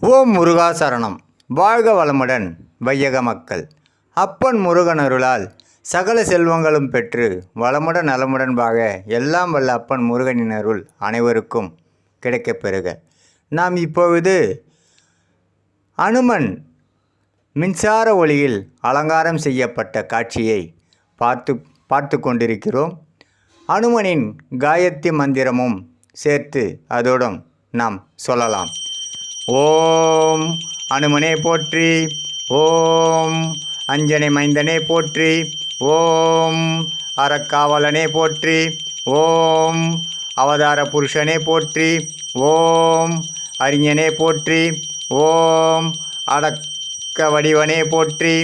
ஓம் முருகா சரணம். வாழ்க வளமுடன் வையக மக்கள். அப்பன் முருகன் அருளால் சகல செல்வங்களும் பெற்று வளமுடன் நலமுடன்பாக எல்லாம் வல்ல அப்பன் முருகனின் அருள் அனைவருக்கும் கிடைக்கப் பெறுக. நாம் இப்பொழுது அனுமன் மின்சார ஒளியில் அலங்காரம் செய்யப்பட்ட காட்சியை பார்த்து பார்த்து கொண்டிருக்கிறோம். அனுமனின் காயத்ரி மந்திரமும் சேர்த்து அதோடும் நாம் சொல்லலாம். ஓம் அனுமனே போற்றி ஓம் அஞ்சனை மைந்தனே போற்றி ஓம் அறக்காவலனே போற்றி ஓம் அவதார புருஷனே போற்றி ஓம் அறிஞனே போற்றி ஓம் அடக்க வடிவனே போற்றி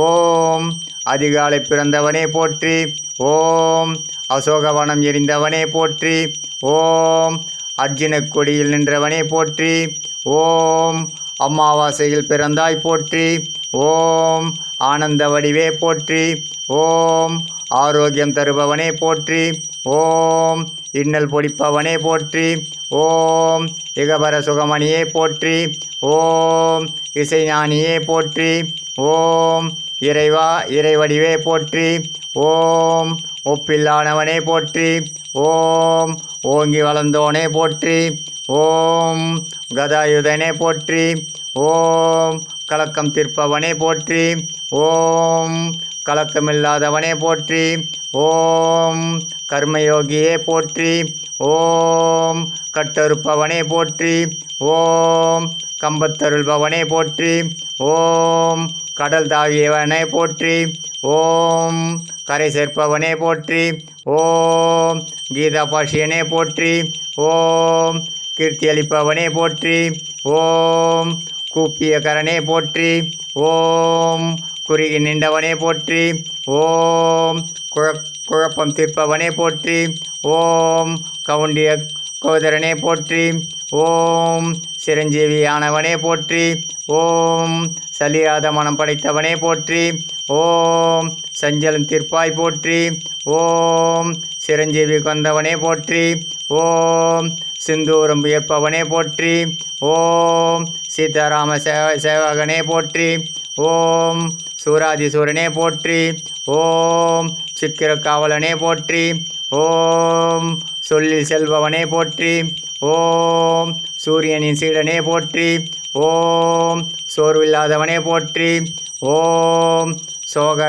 ஓம் அதிகாலை பிறந்தவனே போற்றி ஓம் அசோகவனம் எரிந்தவனே போற்றி ஓம் அர்ஜுன கொடியில் நின்றவனே போற்றி. ஓம் அமாவாசையில் பிறந்தாய் போற்றி. ஓம் ஆனந்த வடிவே போற்றி. ஓம் ஆரோக்கியம் தருபவனே போற்றி. ஓம் இன்னல் பொடிப்பவனே போற்றி. ஓம் இகபர சுகமணியே போற்றி. ஓம் இசைஞானியே போற்றி. ஓம் இறைவா இறைவடிவே போற்றி. ஓம் ஒப்பில்லானவனே போற்றி. ஓம் ஓங்கி வளர்ந்தோனே போற்றி. ஓம் கதாயுதனே போற்றி. ஓம் கலக்கம் தீர்ப்பவனே போற்றி. ஓம் கலக்கமில்லாதவனே போற்றி. ஓம் கர்மயோகியே போற்றி. ஓம் கட்டறுப்பவனே போற்றி. ஓம் கம்பத்தருள்பவனே போற்றி. ஓம் கடல் தாகியவனே போற்றி. ஓம் கரை சேர்ப்பவனே போற்றி. ஓம் கீதா பாஷியனே போற்றி. ஓம் கீர்த்தியளிப்பவனே போற்றி. ஓம் கூப்பிய கரனே போற்றி. ஓம் குறுகி நின்றவனே போற்றி. ஓம் குழ குழப்பம் தீர்ப்பவனே போற்றி. ஓம் கவுண்டிய கோதரனே போற்றி. ஓம் சிரஞ்சீவியானவனே போற்றி. ஓம் சலியாத மனம் படைத்தவனே போற்றி. ஓம் சஞ்சலம் திருப்பாய் போற்றி. ஓம் சிரஞ்சீவி கொண்டவனே போற்றி. ஓம் சிந்தூரம் வியப்பவனே போற்றி. ஓம் சீதாராம சேவ சேவகனே போற்றி. ஓம் சூராதிசூரனே போற்றி. ஓம் சிக்கிர காவலனே போற்றி. ஓம் சொல்லில் செல்பவனே போற்றி. ஓம் சூரியனின் சீடனே போற்றி. ஓம் சோர்வில்லாதவனே போற்றி. ஓம் சோக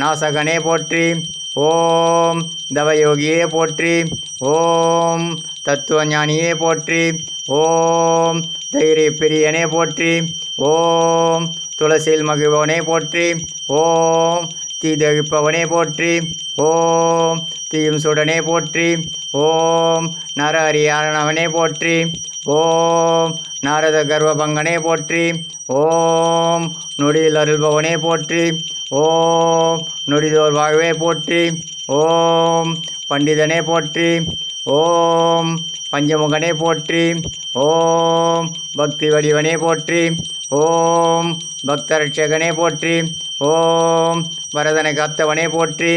நாசகனே போற்றி. ஓம் தவயோகியே போற்றி. ஓம் தத்துவஞானியே போற்றி. ஓம் தைரிய பிரியனே போற்றி. ஓம் துளசியில் மகிழ்வனே போற்றி. ஓம் தீதகிப்பவனே போற்றி. ஓம் தீயும் சுடனே போற்றி. ஓம் நர அரியானவனே போற்றி. ஓம் நாரத கர்வபங்கனே போற்றி ஓம் நொடியில் அருள்பவனே போற்றி ஓம் நொடிதோர் வாழ்வே போற்றி ஓம் பண்டிதனே போற்றி ஓம் பஞ்சமுகனே போற்றி ஓம் பக்தி வடிவனே போற்றி ஓம் பக்தரட்சகனே போற்றி ஓம் வரதனை காத்தவனே போற்றி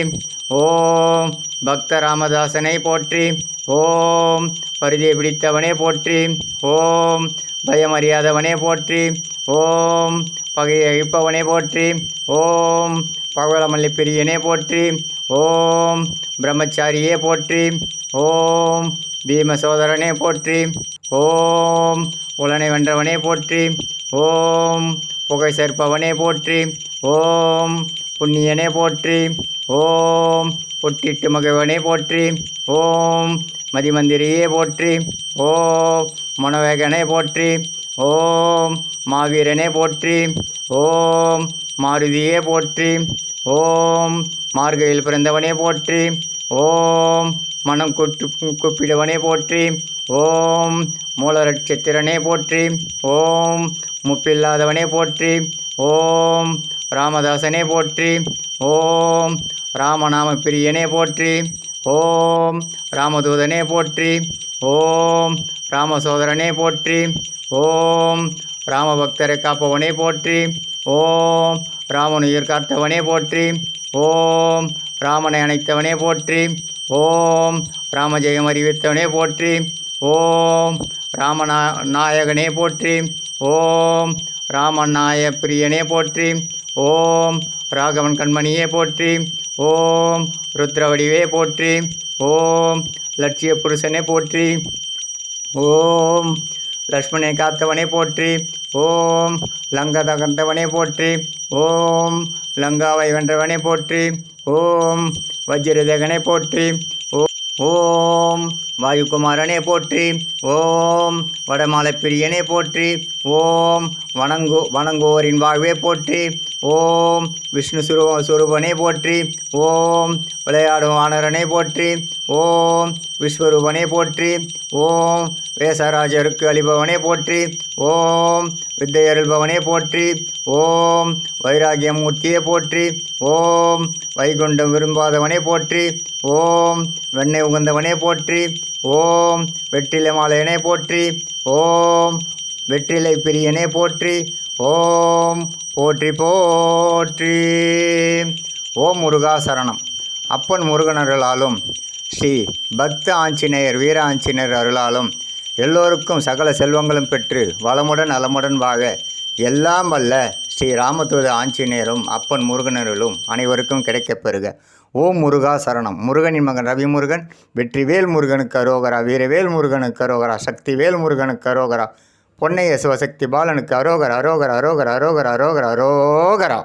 ஓம் பக்த ராமதாசனை போற்றி ஓம் பரிதியை பிடித்தவனே போற்றி ஓம் பயமறியாதவனே போற்றி ஓம் பகையை அழிப்பவனே போற்றி ஓம் பகவலமல்லி பிரியனே போற்றி ஓம் பிரம்மச்சாரியே போற்றி ஓம் பீம சோதரனே போற்றி ஓம் உலனை வென்றவனே போற்றி ஓம் புகை சேர்ப்பவனே போற்றி ஓம் புண்ணியனே போற்றி ஓம் பொட்டிட்டு மகவனே போற்றி ஓம் மதிமந்திரியே போற்றி ஓம் மனவேகனே போற்றி ஓம் மாவீரனே போற்றி ஓம் மாருதியே போற்றி ஓம் மார்கையில் பிறந்தவனே போற்றி ஓம் மனம் கொட்டு கூப்பிடுவனே போற்றி ஓம் மூலரட்சத்திரனே போற்றி ஓம் முப்பில்லாதவனே போற்றி ஓம் ராமதாசனே போற்றி. ஓம் ராமநாம பிரியனே போற்றி. ஓம் ராமதூதனே போற்றி. ஓம் ராமசோதரனே போற்றி. ஓம் ராமபக்தரை காப்பவனே போற்றி. ஓம் ராமனுயிர் காத்தவனே போற்றி. ஓம் ராமனை அணைத்தவனே போற்றி. ஓம் ராமஜெயம் அறிவித்தவனே போற்றி. ஓம் ராமநா நாயகனே போற்றி. ஓம் ராமநாய பிரியனே போற்றி. ஓம் ராகவன் கண்மணியே போற்றி. ஓம் ருத்ரவடிவே போற்றி. ஓம் லட்சிய புருஷனே போற்றி. ஓம் லக்ஷ்மணை காத்தவனே போற்றி. ஓம் லங்க தகர்ந்தவனே போற்றி. ஓம் லங்காவை வென்றவனே போற்றி. ஓம் வஜ்ரதகனே போற்றி. ஓம் வாயுகுமாரனே போற்றி. ஓம் வடமாலப்பிரியனே போற்றி. ஓம் வணங்கு வணங்குவோரின் வாழ்வே போற்றி. ஓம் விஷ்ணு சுரு சுரூபனே போற்றி. ஓம் விளையாடும் வானரனே போற்றி. ஓம் விஸ்வரூபனே போற்றி ஓம் வேசராஜருக்கு அழிபவனே போற்றி ஓம் வித்தையருள்பவனே போற்றி ஓம் வைராகியமூர்த்தியே போற்றி ஓம் வைகுண்டம் விரும்பாதவனே போற்றி ஓம் வெண்ணெய் உகந்தவனே போற்றி ஓம் வெற்றிலை மாலையனே போற்றி ஓம் வெற்றிலை பிரியனே போற்றி ஓம் போற்றி போற்றி. ஓம் முருகா சரணம். அப்பன் முருகனர்களாலும் ஸ்ரீ பக்த ஆஞ்சநேயர் வீர ஆஞ்சநேயர் அருளாலும் எல்லோருக்கும் சகல செல்வங்களும் பெற்று வளமுடன் நலமுடன் வாழ எல்லாம் வல்ல ஸ்ரீ ராமதூத ஆஞ்சநேயரும் அப்பன் முருகனர்களும் அனைவருக்கும் கிடைக்கப் பெறுக. ஓம் முருகா சரணம். முருகனின் மகன் ரவிமுருகன் வெற்றிவேல் முருகனுக்கு அரோகரா வீரவேல் முருகனுக்கு அரோகரா சக்திவேல் முருகனுக்கு அரோகரா பொன்னைய சிவசக்தி பாலனுக்கு அரோகர் அரோகர் அரோகர் அரோகர் அரோகர் அரோகரா.